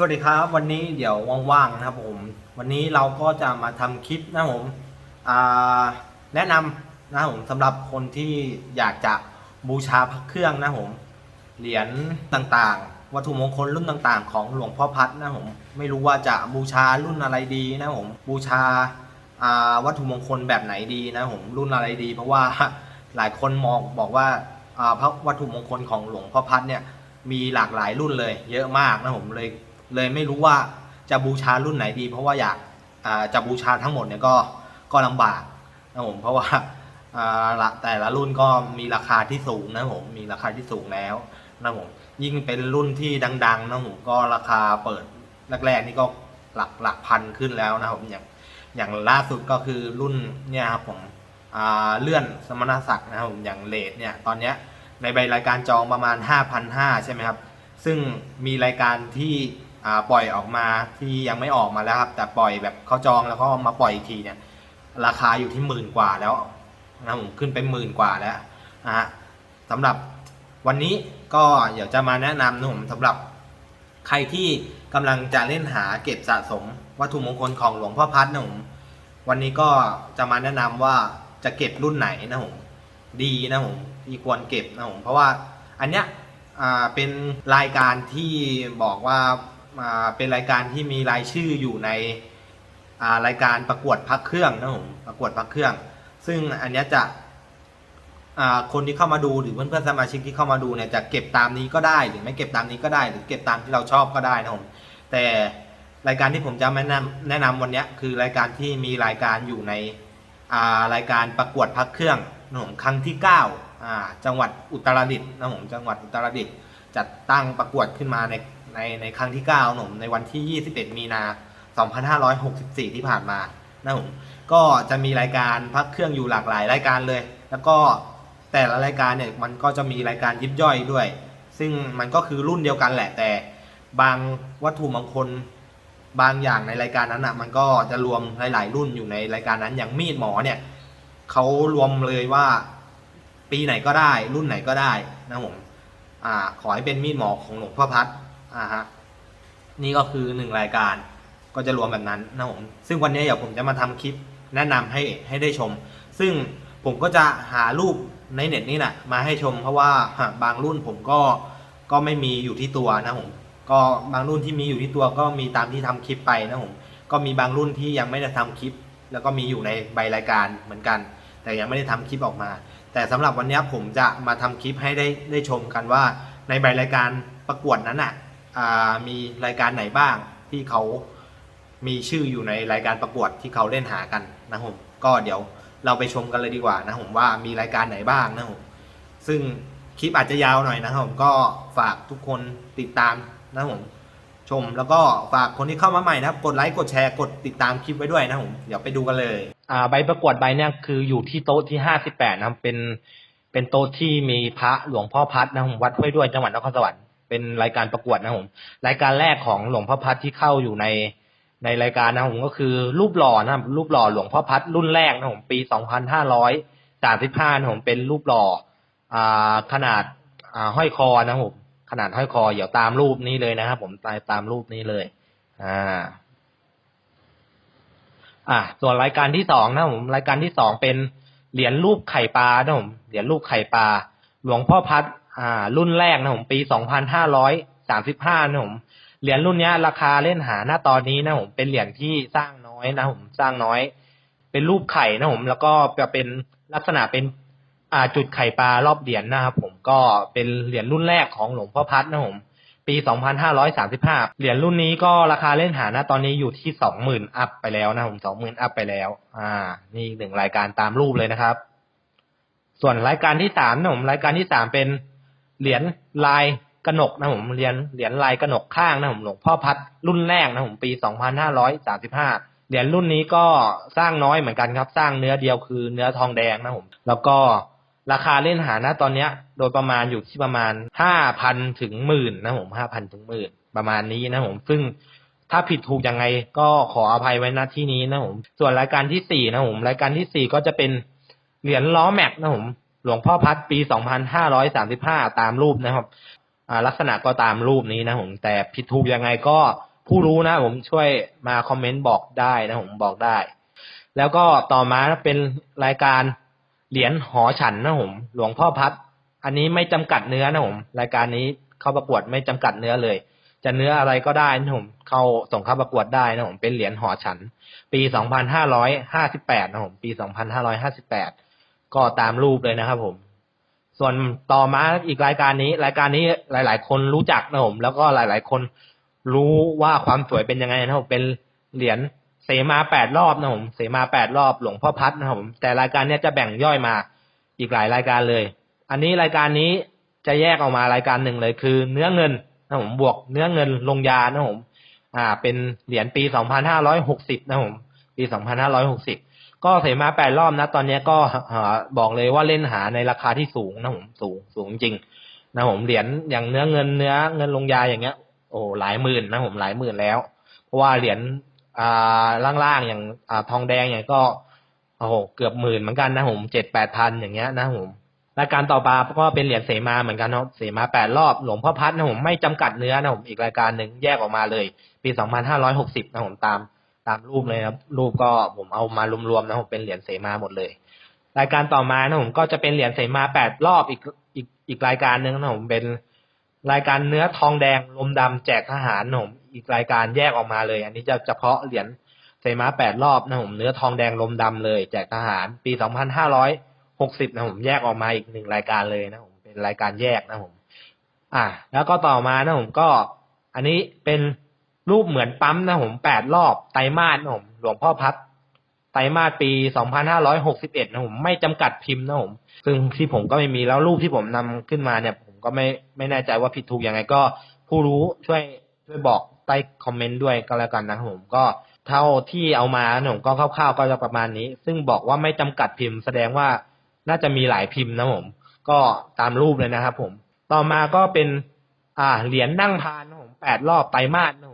สวัสดีครับ วันนี้เดี๋ยวว่างๆนะครับผม วันนี้เราก็จะมาทำคลิปนะผมแนะนำนะผมสำหรับคนที่อยากจะบูชาพระเครื่องนะผมเหรียญต่างๆ วัตถุมงคลรุ่นต่างๆ ของหลวงพ่อพัดนะผมไม่รู้ว่าจะบูชารุ่นอะไรดีนะผมบูชาาวัตถุมงคลแบบไหนดีนะผมรุ่นอะไรดี เพราะว่าหลายคนมองบอกว่าพระวัตถุมงคลของหลวงพ่อพัดเนี่ยมีหลากหลายรุ่นเลย เยอะมากนะผมเลย เลยไม่รู้ว่าจะบูชารุ่นไหนดี เพราะว่าอยากจะบูชาทั้งหมดเนี่ยก็ก็ลำบากนะผมเพราะว่าละแต่ละรุ่นก็มีราคาที่สูงนะผมมีราคาที่สูงแล้วนะผมยิ่งเป็นรุ่นที่ดังๆนะผมก็ราคาเปิดแรกๆนี่ก็หลักหลักพันขึ้นแล้วนะผมอย่างอย่างล่าสุดก็คือรุ่นเนี่ยครับผมเลื่อนสมณศักดิ์นะครับผมอย่างเลทเนี่ยตอนเนี้ยในใบรายการจองประมาณ 5,500 ใช่ไหมครับ ซึ่งมีรายการที่ ปล่อยออกมาที่ยังไม่ออกมาแล้วครับ แต่ปล่อยแบบเขาจองแล้วก็มาปล่อยอีกทีเนี่ย ราคาอยู่ที่หมื่นกว่าแล้วนะผมขึ้นไปหมื่นกว่าแล้วนะฮะสำหรับวันนี้ก็เดี๋ยวจะมาแนะนำนะผมสำหรับใครที่กำลังจะเล่นหาเก็บสะสม วัตถุมงคลของหลวงพ่อพัดนะผมวันนี้ก็จะมาแนะนำว่าจะเก็บรุ่นไหนนะผมดีนะผมที่ควรเก็บนะผมเพราะว่าอันเนี้ยอ่าเป็นรายการที่บอกว่า อ่าเป็นรายการที่มีรายชื่ออยู่ในรายการประกวดพักเครื่องนะผมประกวดพักเครื่อง ซึ่งอันนี้จะคนที่เข้ามาดูหรือเพื่อนๆสมาชิกที่เข้ามาดูเนี่ยจะเก็บตามนี้ก็ได้ หรือไม่เก็บตามนี้ก็ได้ หรือเก็บตามที่เราชอบก็ได้นะผมแต่รายการที่ผมจะแนะนำแนะนำวันนี้คือรายการที่มีรายการอยู่ในรายการประกวดพักเครื่องนะผมครั้งที่9อ่าจังหวัดอุตรดิตถ์นะผมจังหวัดอุตรดิตถ์จัดตั้งประกวดขึ้นมาใน ในในครั้งที่9นะผมในวันที่ 21 มีนา 2564 ที่ผ่านมานะผมก็จะมีรายการพักเครื่องอยู่หลากหลายรายการเลย แล้วก็แต่ละรายการเนี่ยมันก็จะมีรายการยิบย่อยด้วย ซึ่งมันก็คือรุ่นเดียวกันแหละแต่บางวัตถุมงคลบางอย่างในรายการนั้นอะมันก็จะรวมหลาย ๆ รุ่นอยู่ในรายการนั้นอย่างมีดหมอเนี่ยเขารวมเลยว่าปีไหนก็ได้ รุ่นไหนก็ได้นะผมอ่าขอให้เป็นมีดหมอของหลวงพ่อพัด อ่าฮะนี่ก็คือหนึ่งรายการก็จะรวมแบบนั้นนะผมซึ่งวันนี้เดี๋ยวผมจะมาทำคลิปแนะนำให้ให้ได้ชม ซึ่งผมก็จะหารูปในเน็ตนี่แหละมาให้ชม เพราะว่าบางรุ่นผมก็ก็ไม่มีอยู่ที่ตัวนะผมก็บางรุ่นที่มีอยู่ที่ตัวก็มีตามที่ทำคลิปไปนะผมก็มีบางรุ่นที่ยังไม่ได้ทำคลิป แล้วก็มีอยู่ในใบรายการเหมือนกัน แต่ยังไม่ได้ทำคลิปออกมา แต่สำหรับวันนี้ผมจะมาทำคลิปให้ได้ได้ชมกันว่าในใบรายการประกวดนั้นอะอ่า มีรายการไหนบ้างที่เขามีชื่ออยู่ในรายการประกวดที่เขาเล่นหากันนะผมก็เดี๋ยวเราไปชมกันเลยดีกว่านะผมว่ามีรายการไหนบ้างนะผมซึ่งคลิปอาจจะยาวหน่อยนะครับผมก็ฝากทุกคนติดตามนะครับผมชมแล้วก็ฝากคนที่เข้ามาใหม่นะครับ กดไลค์กดแชร์กดติดตามคลิปไว้ด้วยนะครับผมเดี๋ยวไปดูกันเลยอ่าใบประกวดใบเนี้ยคืออยู่ที่โต๊ะที่ห้าสิบแปดนะครับเป็นเป็นโต๊ะที่มีพระหลวงพ่อพัดนะครับผมวัดห้วยด้วนจังหวัดนครสวรรค์ เป็นรายการประกวดนะผม รายการแรกของหลวงพ่อพัดที่เข้าอยู่ในในรายการนะผมก็คือรูปหล่อนะครับรูปหล่อหลวงพ่อพัดรุ่นแรกนะผมปีสองพันห้าร้อยสามสิบห้านะผมเป็นรูปหล่ออ่าขนาดอ่าห้อยคอนะผมขนาดห้อยคอเดี๋ยวตามรูปนี้เลยนะครับผมตามตามรูปนี้เลย อ่า อะส่วนรายการที่สองนะผมรายการที่สองเป็นเหรียญรูปไข่ปลานะผมเหรียญรูปไข่ปลาหลวงพ่อพัด อ่า รุ่นแรกนะผมปีสองพันห้าร้อยสามสิบห้านะผมเหรียญรุ่นนี้ราคาเล่นหาหน้าตอนนี้นะผมเป็นเหรียญที่สร้างน้อยนะผมสร้างน้อย เป็นรูปไข่นะผมแล้วก็จะเป็นลักษณะเป็นอ่าจุดไข่ปลารอบเหรียญนะครับผมก็เป็นเหรียญรุ่นแรกของหลวงพ่อพัดนะครับผมปี 2535 เหรียญรุ่นนี้ก็ราคาเล่นหานะตอนนี้อยู่ที่ 20,000 อัพไปแล้วนะผม 20,000 อัพไปแล้ว อ่า นี่หนึ่งรายการตามรูปเลยนะครับ ส่วนรายการที่สามนะผมรายการที่สามเป็น เหรียญลายกระหนกนะผมเหรียญเหรียญลายกระหนกข้างนะผมหลวงพ่อพัดรุ่นแรกนะผมปี2535เหรียญรุ่นนี้ก็สร้างน้อยเหมือนกันครับ สร้างเนื้อเดียวคือเนื้อทองแดงนะผม แล้วก็ราคาเล่นหานะตอนเนี้ย โดยประมาณอยู่ที่ประมาณห้าพันถึงหมื่นนะผมห้าพันถึงหมื่นประมาณนี้นะผม ซึ่งถ้าผิดถูกยังไงก็ขออภัยไว้ณที่นี้นะผม ส่วนรายการที่สี่นะผม รายการที่สี่ก็จะเป็นเหรียญล้อแม็กนะผม หลวงพ่อพัดปี 2535 ตามรูปนะครับลักษณะก็ตามรูปนี้นะผมแต่ผิดถูกยังไงก็ผู้รู้นะผมช่วยมาคอมเมนต์บอกได้นะผมบอกได้ แล้วก็ต่อมาเป็นรายการเหรียญหอฉันนะผมหลวงพ่อพัด อันนี้ไม่จำกัดเนื้อนะผมรายการนี้เข้าประกวดไม่จำกัดเนื้อเลย จะเนื้ออะไรก็ได้นะผมเข้าส่งเข้าประกวดได้นะผมเป็นเหรียญหอฉัน ปี 2558นะผมปี 2558 ก็ตามรูปเลยนะครับผม ส่วนต่อมาอีกรายการนี้ รายการนี้หลาย ๆ คนรู้จักนะผม แล้วก็หลาย ๆ คนรู้ว่าความสวยเป็นยังไงนะผมเป็นเหรียญเสมาแปดรอบนะผม เสมาแปดรอบหลวงพ่อพัดนะผม แต่รายการนี้จะแบ่งย่อยมาอีกหลายรายการเลย อันนี้รายการนี้จะแยกออกมารายการหนึ่งเลยคือ เนื้อเงินนะผมบวกเนื้อเงินลงยานะผม อ่า เป็นเหรียญปี2560นห้าร้อยหกสิบนะผม ปี2560ก็ ก็เสมาแปดรอบนะ ตอนนี้ก็หาบอกเลยว่าเล่นหาในราคาที่สูงนะผมสูงสูงจริงนะผมเหรียญอย่างเนื้อเงินเนื้อเงินลงยาอย่างเงี้ย โอ้หลายหมื่นนะผมหลายหมื่นแล้ว เพราะว่าเหรียญอ่าล่างๆอย่างอ่าทองแดงอย่างก็โอ้โหเกือบหมื่นเหมือนกันนะผมเจ็ดแปดพันอย่างเงี้ยนะผมรายการต่อมาก็เป็นเหรียญเสมาเหมือนกันเนาะเสมาแปดรอบหลวงพ่อพัดนะผมไม่จำกัดเนื้อนะผมอีกรายการหนึ่งแยกออกมาเลย ปีสองพันห้าร้อยหกสิบนะผมตาม ตามรูปเลยครับรูปก็ผมเอามารวมๆนะผมเป็นเหรียญเสมาหมดเลย รายการต่อมานะผมก็จะเป็นเหรียญเสมาแปดรอบอีกอีกอีกรายการหนึ่งนะผมเป็นรายการเนื้อทองแดงลมดำแจกทหารนะผมอีกรายการแยกออกมาเลย อันนี้จะเฉพาะเหรียญเสมาแปดรอบนะผมเนื้อทองแดงลมดำเลย แจกทหาร ปีสองพันห้าร้อยหกสิบนะผมแยกออกมาอีกหนึ่งรายการเลยนะผมเป็นรายการแยกนะผม อ่า แล้วก็ต่อมานะผมก็ อันนี้เป็น รูปเหมือนปั๊มนะผมแปดรอบไตรมาสนะผมหลวงพ่อพัดไตรมาสปีสองพันห้าร้อยหกสิบเอ็ดนะผมไม่จำกัดพิมพ์นะผมซึ่งที่ผมก็ไม่มีแล้วรูปที่ผมนำขึ้นมาเนี่ย ผมก็ไม่ไม่แน่ใจว่าผิดถูกยังไงก็ ผู้รู้ช่วยช่วยบอกใต้คอมเมนต์ด้วยก็แล้วกันนะผมก็เท่าที่เอามานะผมก็คร่าวๆก็จะประมาณนี้ ซึ่งบอกว่าไม่จำกัดพิมพ์ แสดงว่าน่าจะมีหลายพิมพ์นะผม ก็ตามรูปเลยนะครับผม ต่อมาก็เป็น อ่าเหรียญนั่งพานนะผมแปดรอบไตรมาสนะ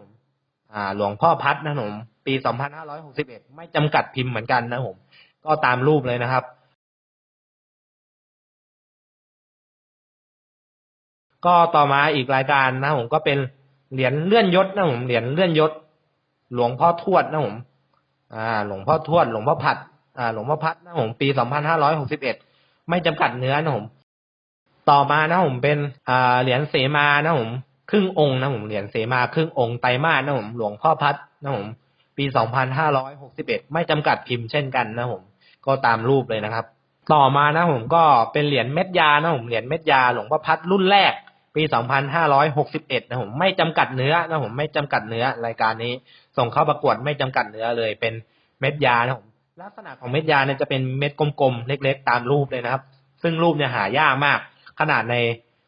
อ่า หลวงพ่อพัดนะผมปีสองพันห้าร้อยหกสิบเอ็ดไม่จำกัดพิมพ์เหมือนกันนะผม ก็ตามรูปเลยนะครับ ก็ต่อมาอีกรายการนะผมก็เป็นเหรียญเลื่อนยศนะผมเหรียญเลื่อนยศ หลวงพ่อทวดนะผมอ่า หลวงพ่อทวด หลวงพ่อพัดอ่า หลวงพ่อพัดนะผมปีสองพันห้าร้อยหกสิบเอ็ดไม่จำกัดเนื้อนะผม ต่อมานะผมเป็นอ่าเหรียญเสมานะผม ครึ่งองค์นะผมเหรียญเสมาครึ่งองค์ไตรมาสนะผมหลวงพ่อพัดนะผมปีสองพันห้าร้อยหกสิบเอ็ดไม่จำกัดพิมพ์เช่นกันนะผมก็ตามรูปเลยนะครับ ต่อมานะผมก็เป็นเหรียญเม็ดยานะผมเหรียญเม็ดยาหลวงพ่อพัดรุ่นแรก ปี2561นะผมไม่จำกัดเนื้อนะผมไม่จำกัดเนื้อรายการนี้ ส่งเข้าประกวดไม่จำกัดเนื้อเลยเป็นเม็ดยานะผมลักษณะของเม็ดยาเนี่ยจะเป็นเม็ดกลมๆเล็ก ๆ ตามรูปเลยนะครับ ซึ่งรูปเนี่ยหายากมาก ขนาดใน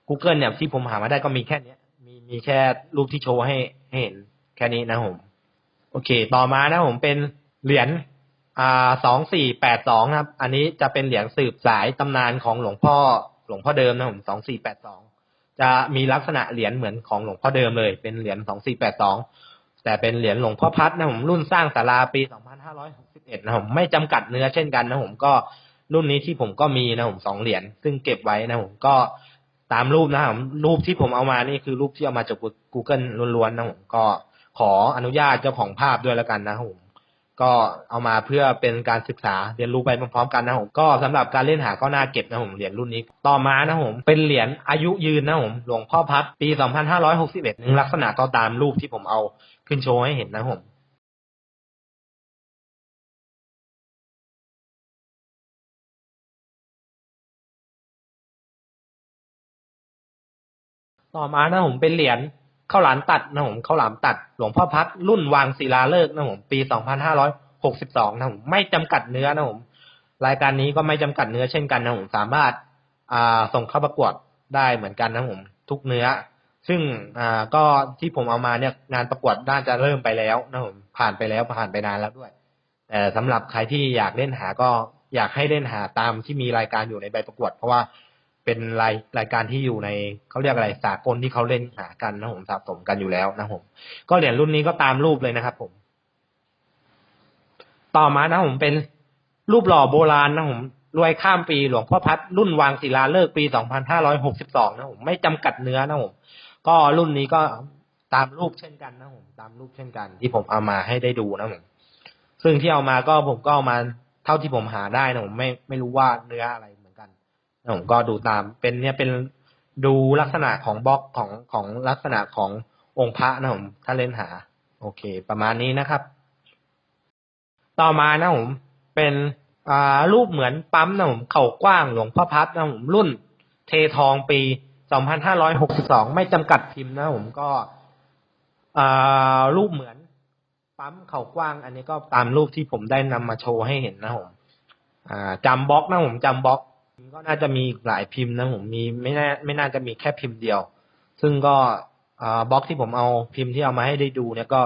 Google เนี่ยที่ผมหามาได้ก็มีแค่เนี้ย มีแค่รูปที่โชว์ให้ให้เห็นแค่นี้นะผม โอเค ต่อมานะผมเป็นเหรียญอ่าสองสี่แปดสองครับ อันนี้จะเป็นเหรียญสืบสายตำนานของหลวงพ่อหลวงพ่อเดิมนะผมสองสี่แปดสองจะมีลักษณะเหรียญเหมือนของหลวงพ่อเดิมเลย เป็นเหรียญสองสี่แปดสองแต่เป็นเหรียญหลวงพ่อพัดนะผมรุ่นสร้างศาลาปีสองพันห้าร้อยหกสิบเอ็ดนะผมไม่จำกัดเนื้อเช่นกันนะผมก็รุ่นนี้ที่ผมก็มีนะผมสองเหรียญซึ่งเก็บไว้นะผมก็ ตามรูปนะผมรูปที่ผมเอามานี่คือรูปที่เอามาจาก Google ล้วนๆนะผมก็ขออนุญาตเจ้าของภาพด้วยแล้วกันนะผมก็เอามาเพื่อเป็นการศึกษาเรียนรู้ไปพร้อมๆกันนะผมก็สำหรับการเล่นหาก็น่าเก็บนะผมเหรียญรุ่นนี้ต่อมานะผมเป็นเหรียญอายุยืนนะผมหลวงพ่อพัดปี 2561ลักษณะก็ตามรูปที่ผมเอาขึ้นโชว์ให้เห็นนะผม ต่อมานะผมเป็นเหรียญข้าวหลามตัดนะผมข้าวหลามตัด หลวงพ่อพัดรุ่นวางศิลาฤกษ์นะผมปี2562นะผมไม่จำกัดเนื้อนะผมรายการนี้ก็ไม่จำกัดเนื้อเช่นกันนะผมสามารถอ่าส่งเข้าประกวดได้เหมือนกันนะผมทุกเนื้อ ซึ่งอ่าก็ที่ผมเอามาเนี่ยงานประกวดน่าจะเริ่มไปแล้วนะผมผ่านไปแล้วผ่านไปนานแล้วด้วย แต่สำหรับใครที่อยากเล่นหาก็อยากให้เล่นหาตามที่มีรายการอยู่ในใบประกวด เพราะว่า เป็นรายรายการที่อยู่ในเขาเรียกอะไรสากลที่เขาเล่นหากันนะผมสะสมกันอยู่แล้วนะผม ก็เหรียญรุ่นนี้ก็ตามรูปเลยนะครับผม ต่อมานะผมเป็นรูปหล่อโบราณนะผมรวยข้ามปีหลวงพ่อพัดรุ่นวางศิลาฤกษ์ปี 2562 นะผมไม่จำกัดเนื้อนะผม ก็รุ่นนี้ก็ตามรูปเช่นกันนะผมตามรูปเช่นกัน ที่ผมเอามาให้ได้ดูนะผมซึ่งที่เอามาก็ผมก็เอามาเท่าที่ผมหาได้นะผมไม่ไม่รู้ว่าเนื้ออะไร ผมก็ดูตามเป็นเนี่ยเป็นดูลักษณะของบล็อกของของลักษณะขององค์พระนะผมถ้าเล่นหา โอเค ประมาณนี้นะครับ ต่อมานะผมเป็นอ่ารูปเหมือนปั๊มนะผมเข่ากว้างหลวงพ่อพัดนะผมรุ่นเททองปี 2562 ไม่จำกัดพิมพ์นะผมก็อ่ารูปเหมือนปั๊มเข่ากว้าง อันนี้ก็ตามรูปที่ผมได้นำมาโชว์ให้เห็นนะผมอ่าจำบล็อกนะผมจำบล็อก ก็น่าจะมีหลายพิมพ์นะผมมีไม่น่าไม่น่าจะมีแค่พิมพ์เดียว ซึ่งก็อ่าบล็อกที่ผมเอาพิมพ์ที่เอามาให้ได้ดูเนี่ยก็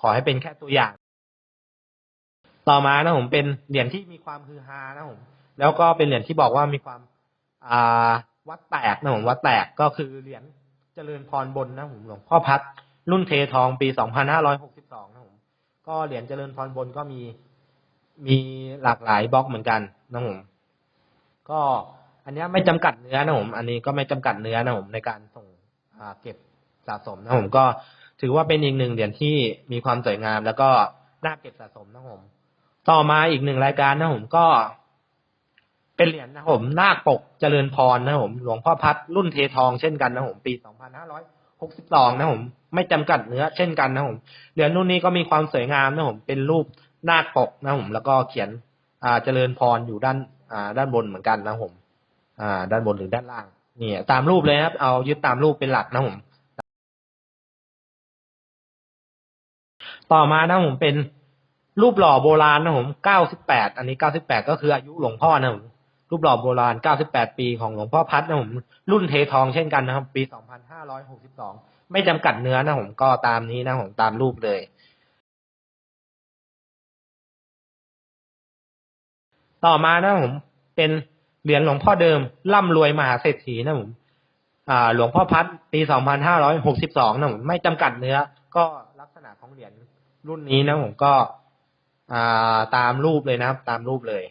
ขอให้เป็นแค่ตัวอย่าง ต่อมานะผมเป็นเหรียญที่มีความฮือฮานะผมแล้วก็เป็นเหรียญที่บอกว่ามีความอ่าวัดแตกนะผมวัดแตกก็คือเหรียญเจริญพรบนนะผมหลวงพ่อพัดรุ่นเททองปี 2562 นะผม ก็เหรียญเจริญพรบนก็มีมีหลากหลายบล็อกเหมือนกันนะผม ก็อันเนี้ยไม่จำกัดเนื้อนะผม อันนี้ก็ไม่จำกัดเนื้อนะผมในการส่งอ่าเก็บสะสมนะผมก็ถือว่าเป็นอีกหนึ่งเหรียญที่มีความสวยงาม แล้วก็น่าเก็บสะสมนะผม ต่อมาอีกหนึ่งรายการนะผมก็เป็นเหรียญนะผมนาคปกเจริญพรนะผมหลวงพ่อพัดรุ่นเททองเช่นกันนะผมปี2562นะผมไม่จำกัดเนื้อเช่นกันนะผมเหรียญรุ่นนี้ก็มีความสวยงามนะผมเป็นรูปนาคปกนะผมแล้วก็เขียนอ่าเจริญพรอยู่ด้าน อ่า ด้านบนเหมือนกันนะผม อ่า ด้านบนหรือด้านล่างนี่ตามรูปเลยครับ เอายึดตามรูปเป็นหลักนะผม ต่อมานะผมเป็นรูปหล่อโบราณนะผมเก้าสิบแปด อันนี้เก้าสิบแปดก็คืออายุหลวงพ่อนะผมรูปหล่อโบราณเก้าสิบแปดปีของหลวงพ่อพัดนะผม รุ่นเททองเช่นกันนะครับ ปีสองพันห้าร้อยหกสิบสองไม่จำกัดเนื้อนะผม ก็ตามนี้นะผม ตามรูปเลย ต่อมานะผม เป็นเหรียญหลวงพ่อเดิม ร่ำรวยมหาเศรษฐีนะผมอ่าหลวงพ่อพัดปีสองพันห้าร้อยหกสิบสองนะผมไม่จำกัดเนื้อ ก็ลักษณะของเหรียญรุ่นนี้นะผมก็อ่าตามรูปเลยนะครับ ตามรูปเลย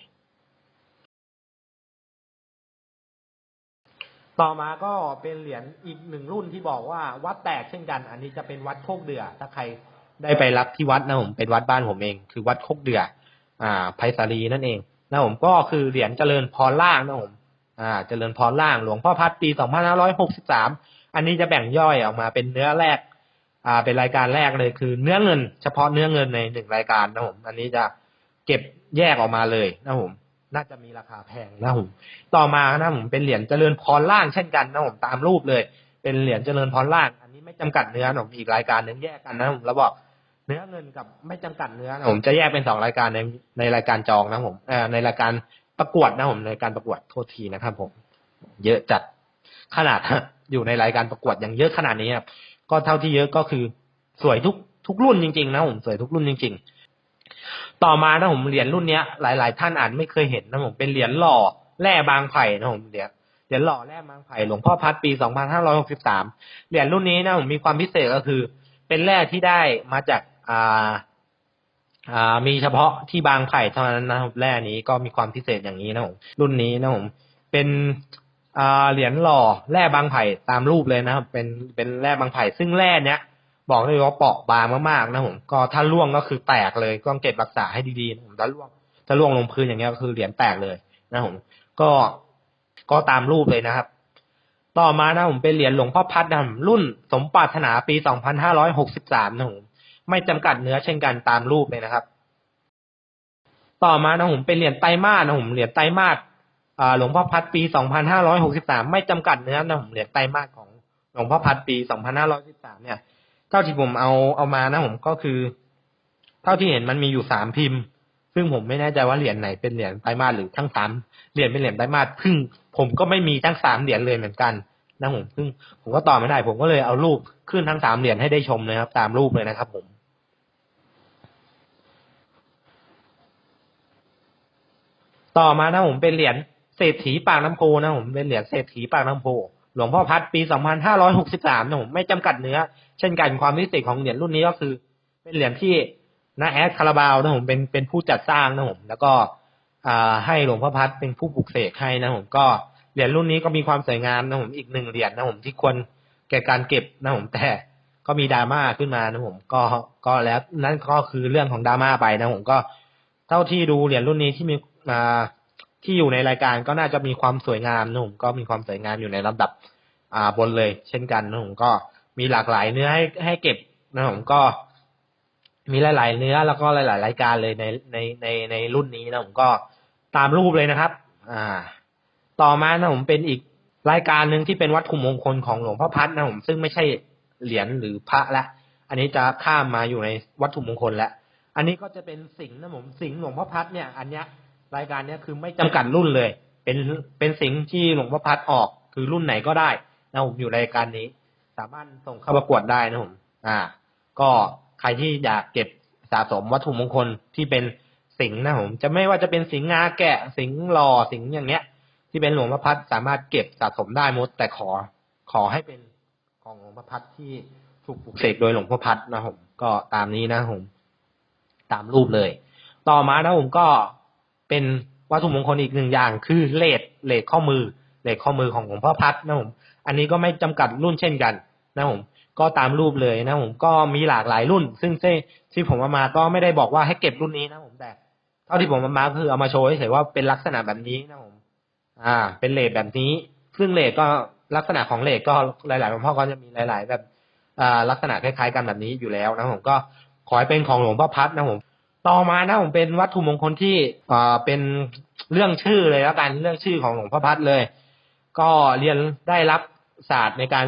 ต่อมาก็เป็นเหรียญอีกหนึ่งรุ่นที่บอกว่าวัดแตกเช่นกัน อันนี้จะเป็นวัดโคกเดือ ถ้าใครได้ไปรับที่วัดนะผมเป็นวัดบ้านผมเอง คือวัดโคกเดือ อ่าไพศาลีนั่นเอง นะผมก็คือเหรียญเจริญพรล่างนะผมอ่า เจริญพรล่างหลวงพ่อพัดปี2563อันนี้จะแบ่งย่อยออกมาเป็นเนื้อแรก อ่า เป็นรายการแรกเลยคือเนื้อเงิน เฉพาะเนื้อเงินในหนึ่งรายการนะผมอันนี้จะเก็บแยกออกมาเลยนะผมน่าจะมีราคาแพงนะผมต่อมานะผมเป็นเหรียญเจริญพรล่างเช่นกันนะผมตามรูปเลย เป็นเหรียญเจริญพรล่าง อันนี้ไม่จำกัดเนื้อนะผมอีกรายการหนึ่งแยกกันนะผมแล้วบอก เนื้อเงินกับไม่จำกัดเนื้อนะผมจะแยกเป็นสองรายการในในรายการจองนะผมเอ่อในรายการประกวดนะผมในการประกวดโทษทีนะครับ ผม เยอะจัดขนาดอยู่ในรายการประกวดอย่างเยอะขนาดนี้ครับก็เท่าที่เยอะก็คือสวยทุกทุกรุ่นจริงๆนะผมสวยทุกรุ่นจริง ๆ ต่อมานะผมเหรียญรุ่นเนี้ย หลาย ๆ ท่านอาจไม่เคยเห็นนะผมเป็นเหรียญหล่อแร่บางไผ่นะผมเหรียญเหรียญหล่อแร่บางไผ่หลวงพ่อพัดปี 2563 เหรียญรุ่นนี้นะผมมีความพิเศษก็คือ เป็นแร่ที่ได้มาจาก อ่าอ่ามีเฉพาะที่บางไผ่เท่านั้นนะครับแร่นี้ก็มีความพิเศษอย่างนี้นะผมรุ่นนี้นะผมเป็นอ่าเหรียญหล่อแร่บางไผ่ตามรูปเลยนะครับ เป็นเป็นแร่บางไผ่ซึ่งแร่เนี้ยบอกเลยว่าเปราะบางมากๆนะผมก็ถ้าล่วงก็คือแตกเลยก็ต้องเก็บรักษาให้ดีๆนะผมถ้าล่วงถ้าล่วงลงพื้นอย่างเงี้ยก็คือเหรียญแตกเลยนะผมก็ก็ตามรูปเลยนะครับ ต่อมานะผมเป็นเหรียญหลวงพ่อพัดนะรุ่นสมปรารถนาปี2563นะผม ไม่จำกัดเนื้อเช่นกันตามรูปเลยนะครับ ต่อมานะผมเป็นเหรียญไตรมาสนะผมเหรียญไตรมาสหลวงพ่อพัดปี 2563 ไม่จำกัดเนื้อนะผมเหรียญไตรมาสของหลวงพ่อพัดปี 2513 เนี่ย เท่าที่ผมเอาเอามานะผมก็คือ เท่าที่เห็นมันมีอยู่สามพิมพ์ ซึ่งผมไม่แน่ใจว่าเหรียญไหนเป็นเหรียญไตรมาสหรือทั้งสามเหรียญเป็นเหรียญไตรมาสซึ่ง ผมก็ไม่มีทั้งสามเหรียญเลยเหมือนกันนะผมซึ่งผมก็ตอบไม่ได้ ผมก็เลยเอารูปขึ้นทั้งสามเหรียญให้ได้ชมเลยครับ ตามรูปเลยนะครับผม ต่อมานะผมเป็นเหรียญเศรษฐีปากน้ำโพนะผมเป็นเหรียญเศรษฐีปากน้ำโพหลวงพ่อพัดปี 2563นะผมไม่จำกัดเนื้อ เช่นกันความพิเศษของเหรียญรุ่นนี้ก็คือ เป็นเหรียญที่นาแอดคาราบาวนะผมเป็นเป็นผู้จัดสร้างนะผมแล้วก็ให้หลวงพ่อพัดเป็นผู้ปลุกเสกให้นะผมก็เหรียญรุ่นนี้ก็มีความสวยงามนะผมอีกหนึ่งเหรียญนะผมที่ควรแก่การเก็บนะผมแต่ก็มีดราม่าขึ้นมานะผมก็ก็แล้วนั่นก็คือเรื่องของดราม่าไปนะผมก็เท่าที่ดูเหรียญรุ่นนี้ที่มี อ่าที่อยู่ในรายการก็น่าจะมีความสวยงามนะผมก็มีความสวยงามอยู่ในลำดับอ่าบนเลย เช่นกันนะผมก็มีหลากหลายเนื้อให้ให้เก็บนะผมก็ มีหลาย ๆ เนื้อแล้วก็หลาย ๆ รายการเลยในในในในรุ่นนี้นะผมก็ตามรูปเลยนะครับ อ่า ต่อมานะผมเป็นอีกรายการหนึ่งที่เป็นวัตถุมงคลของหลวงพ่อพัดนะผมซึ่งไม่ใช่เหรียญหรือพระละอันนี้จะข้ามมาอยู่ในวัตถุมงคลแล้วอันนี้ก็จะเป็นสิงห์นะผมสิงห์หลวงพ่อพัดเนี่ย อันเนี้ย รายการเนี้ยคือไม่จำกัดรุ่นเลย เป็นเป็นสิงที่หลวงพ่อพัดออก คือรุ่นไหนก็ได้นะผมอยู่รายการนี้ สามารถส่งเข้าประกวดได้นะผมอ่า ก็ใครที่อยากเก็บสะสมวัตถุมงคลที่เป็นสิงนะผมจะไม่ว่าจะเป็นสิงงาแกะสิงหล่อสิงอย่างเงี้ย ที่เป็นหลวงพ่อพัดสามารถเก็บสะสมได้หมด แต่ขอขอให้เป็นของหลวงพ่อพัดที่ถูกปลุกเสกโดยหลวงพ่อพัดนะผมก็ตามนี้นะผมตามรูปเลย ต่อมานะผมก็ เป็นวัตถุมงคลอีกหนึ่งอย่าง คือเลดเลดข้อมือเลดข้อมือของหลวงพ่อพัดนะผมอันนี้ก็ไม่จำกัดรุ่นเช่นกันนะผมก็ตามรูปเลยนะผมก็มีหลากหลายรุ่น ซึ่งที่ที่ผมเอามาก็ไม่ได้บอกว่าให้เก็บรุ่นนี้นะผมแต่เท่าที่ผมเอามาคือเอามาโชว์เฉยๆว่าเป็นลักษณะแบบนี้นะผมอ่า เป็นเลทแบบนี้ ซึ่งเลทก็ลักษณะของเลทก็หลายๆหลวงพ่อก็จะมีหลาย ๆ แบบอ่าลักษณะคล้ายๆกันแบบนี้อยู่แล้วนะผมก็ขอให้เป็นของหลวงพ่อพัดนะผม ต่อมานะผมเป็นวัตถุมงคลที่อ่าเป็นเรื่องชื่อเลยแล้วกันเรื่องชื่อของหลวงพ่อพัดเลย ก็เรียนได้รับศาสตร์ในการ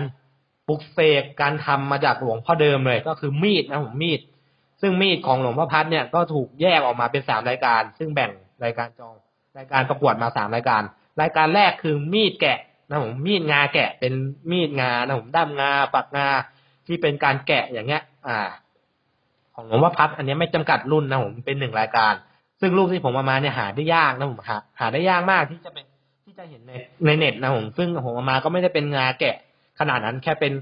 ปลุกเสกการทำมาจากหลวงพ่อเดิมเลย ก็คือมีดนะผมมีด ซึ่งมีดของหลวงพ่อพัดเนี่ยก็ถูกแยกออกมาเป็นสามรายการ ซึ่งแบ่งรายการจองรายการประกวดมาสามรายการ รายการแรกคือมีดแกะนะผมมีดงาแกะเป็นมีดงานะผมด้ามงาปักงาที่เป็นการแกะอย่างเงี้ย อ่า ของหลวงพ่อพัดอันนี้ไม่จำกัดรุ่นนะผมเป็นหนึ่งรายการ ซึ่งรูปที่ผมเอามาเนี่ยหาได้ยากนะผมหาหาได้ยากมากที่จะเป็นที่จะเห็นในในเน็ตนะผมซึ่งผมเอามาก็ไม่ได้เป็นงาแกะ ขนาดนั้นแค่เป็น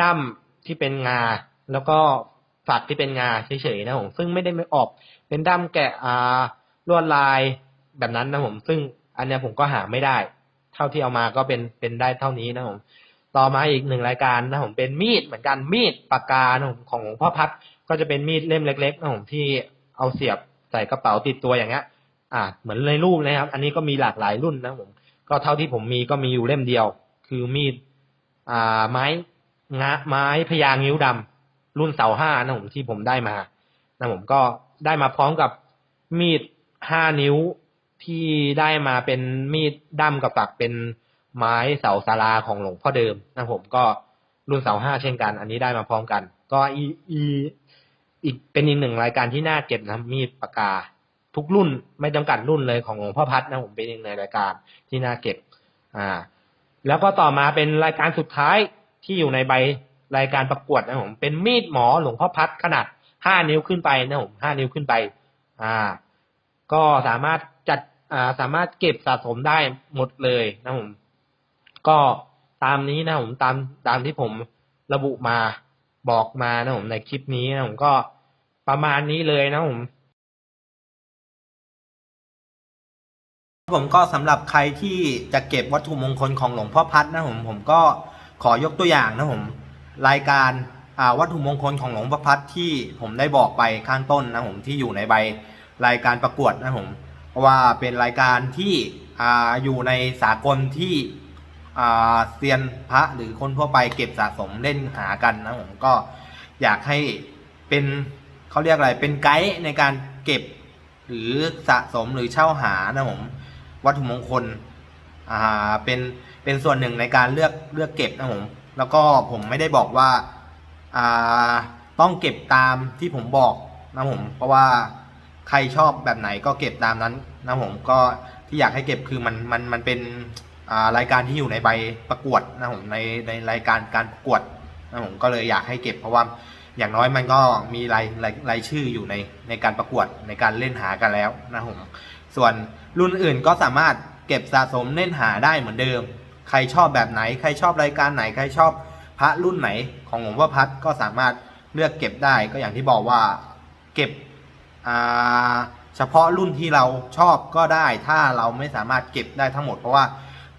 ด้ามที่เป็นงา แล้วก็ฝักที่เป็นงาเฉยๆนะผมซึ่งไม่ได้ไม่ออกเป็นด้ามแกะอ่าลวดลายแบบนั้นนะผม ซึ่งอันนี้ผมก็หาไม่ได้ เท่าที่เอามาก็เป็นเป็นได้เท่านี้นะผมต่อมาอีกหนึ่งรายการนะผมเป็นมีดเหมือนกันมีดปากกาของหลวงพ่อพัด ก็จะเป็นมีดเล่มเล็กๆนะผมที่เอาเสียบใส่กระเป๋าติดตัวอย่างเงี้ย อ่า เหมือนในรูปเลยครับ อันนี้ก็มีหลากหลายรุ่นนะผม ก็เท่าที่ผมมีก็มีอยู่เล่มเดียว คือมีด อ่า ไม้งะไม้พยางนิ้วดำรุ่นเสาห้านะผมที่ผมได้มา นะผมก็ได้มาพร้อมกับมีดห้านิ้วที่ได้มาเป็นมีดด้ามกับปักเป็นไม้เสาศาลาของหลวงพ่อเดิมนะผมก็รุ่นเสาห้าเช่นกัน อันนี้ได้มาพร้อมกัน ก็อีอีอีกเป็นอีกหนึ่งรายการที่น่าเก็บนะมีดปากกาทุกรุ่นไม่จำกัดรุ่นเลยของหลวงพ่อพัดนะผมเป็นอีกหนึ่งรายการที่น่าเก็บ อ่า แล้วก็ต่อมาเป็นรายการสุดท้ายที่อยู่ในใบรายการประกวดนะผมเป็นมีดหมอหลวงพ่อพัดขนาดห้านิ้วขึ้นไปนะผมห้านิ้วขึ้นไป อ่า ก็สามารถจัดอ่าสามารถเก็บสะสมได้หมดเลยนะผมก็ตามนี้นะผมตามตามที่ผมระบุมา บอกมานะผมในคลิปนี้นะผมก็ประมาณนี้เลยนะผมผมก็สำหรับใครที่จะเก็บวัตถุมงคลของหลวงพ่อพัดนะผมผมก็ขอยกตัวอย่างนะผมรายการวัตถุมงคลของหลวงพ่อพัดที่ผมได้บอกไปข้างต้นนะผมที่อยู่ในใบรายการประกวดนะผมเพราะว่าเป็นรายการที่ออยู่ในสากลที่ เซียนพระหรือคนทั่วไปเก็บสะสมเล่นหากันนะผมก็อยากให้เป็นเขาเรียกอะไรเป็นไกด์ในการเก็บหรือสะสมหรือเช่าหานะผมวัตถุมงคลอ่าเป็นเป็นส่วนหนึ่งในการเลือกเลือกเก็บนะผมแล้วก็ผมไม่ได้บอกว่าอ่าต้องเก็บตามที่ผมบอกนะผมเพราะว่าใครชอบแบบไหนก็เก็บตามนั้นนะผมก็ที่อยากให้เก็บคือมันมันมันเป็น รายการที่อยู่ในใบประกวดนะผมในในรายการการประกวดนะผมก็เลยอยากให้เก็บเพราะว่าอย่างน้อยมันก็มีรายรายรายชื่ออยู่ในในการประกวดในการเล่นหากันแล้วนะผมส่วนรุ่นอื่นก็สามารถเก็บสะสมเล่นหาได้เหมือนเดิม ใครชอบแบบไหน ใครชอบรายการไหน ใครชอบพระรุ่นไหนของหลวงพ่อพัดก็สามารถเลือกเก็บได้ก็อย่างที่บอกว่าเก็บเฉพาะรุ่นที่เราชอบก็ได้ ถ้าเราไม่สามารถเก็บได้ทั้งหมดเพราะว่า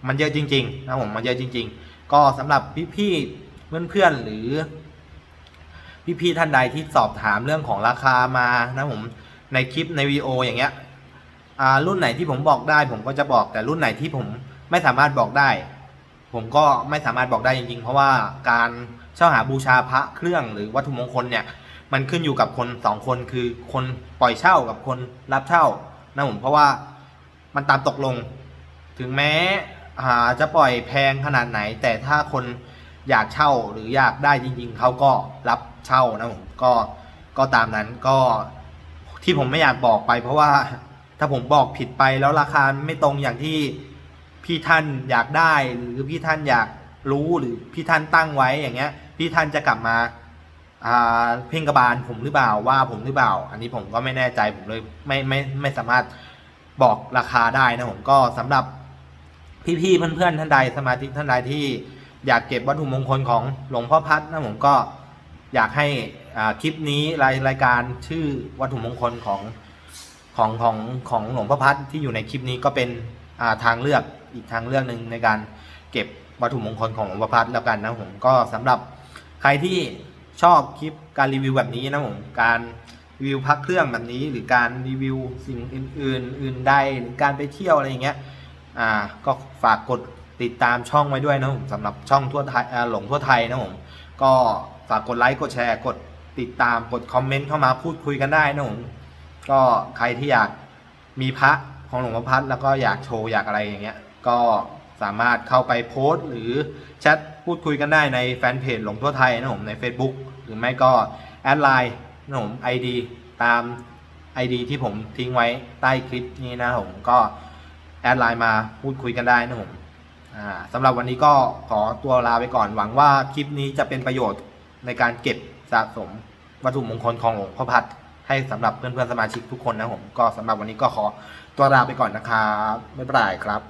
มันเยอะจริงๆนะผมมันเยอะจริง ๆ ก็สำหรับพี่ๆเพื่อนๆหรือ พี่ๆท่านใดที่สอบถามเรื่องของราคามานะผมในคลิปในวีโออย่างเงี้ยรุ่นไหนที่ผมบอกได้ ผมก็จะบอกแต่รุ่นไหนที่ผมไม่สามารถบอกได้ ผมก็ไม่สามารถบอกได้จริงๆ เพราะว่าการเช่าหาบูชาพระเครื่องหรือวัตถุมงคลเนี่ย มันขึ้นอยู่กับคนสองคนคือคนปล่อยเช่ากับคนรับเช่านะผมเพราะว่ามันตามตกลง ถึงแม้ จะปล่อยแพงขนาดไหน แต่ถ้าคนอยากเช่าหรืออยากได้จริง ๆเขาก็รับเช่านะผมก็ก็ตามนั้นก็ที่ผมไม่อยากบอกไป เพราะว่าถ้าผมบอกผิดไปแล้วราคาไม่ตรงอย่างที่พี่ท่านอยากได้หรือพี่ท่านอยากรู้หรือพี่ท่านตั้งไว้อย่างเงี้ย พี่ท่านจะกลับมาเพ่งกระบาลผมหรือเปล่าว่าผมหรือเปล่า อันนี้ผมก็ไม่แน่ใจผมเลยไม่ไม่ไม่สามารถบอกราคาได้นะผมก็สำหรับ พี่ๆเพื่อนๆท่านใดสมาชิกท่านใดที่อยากเก็บวัตถุมงคลของหลวงพ่อพัดนะผมก็อยากให้อ่าคลิปนี้รายรายการชื่อวัตถุมงคลของของของของหลวงพ่อพัดที่อยู่ในคลิปนี้ก็เป็นอ่าทางเลือกอีกทางเลือกหนึ่งในการเก็บวัตถุมงคลของหลวงพ่อพัดแล้วกันนะผมก็สำหรับใครที่ชอบคลิปการรีวิวแบบนี้นะผมการรีวิวพักเครื่องแบบนี้ หรือการรีวิวสิ่งอื่น ๆ อื่นใดหรือการไปเที่ยวอะไรอย่างเงี้ย อ่าก็ฝากกดติดตามช่องไว้ด้วยนะผมสำหรับช่องทั่วไทยหลงทั่วไทยนะผมก็ฝากกดไลค์กดแชร์กดติดตามกดคอมเมนต์เข้ามาพูดคุยกันได้นะผมก็ใครที่อยากมีพระของหลวงพ่อพัดแล้วก็อยากโชว์อยากอะไรอย่างเงี้ย ก็สามารถเข้าไปโพสต์ หรือแชทพูดคุยกันได้ในแฟนเพจหลงทั่วไทยนะผมใน Facebook หรือไม่ก็แอดไลน์นะผม ID ตาม ID ที่ผมทิ้งไว้ใต้คลิปนี้นะผมก็ แอดไลน์มาพูดคุยกันได้นะผมสำหรับวันนี้ก็ขอตัวลาไปก่อนหวังว่าคลิปนี้จะเป็นประโยชน์ในการเก็บสะสมวัตถุมงคลของหลวงพ่อพัดให้สำหรับเพื่อนๆสมาชิกทุกคนนะผมก็สำหรับวันนี้ก็ขอตัวลาไปก่อนนะครับบ๊ายบายครับ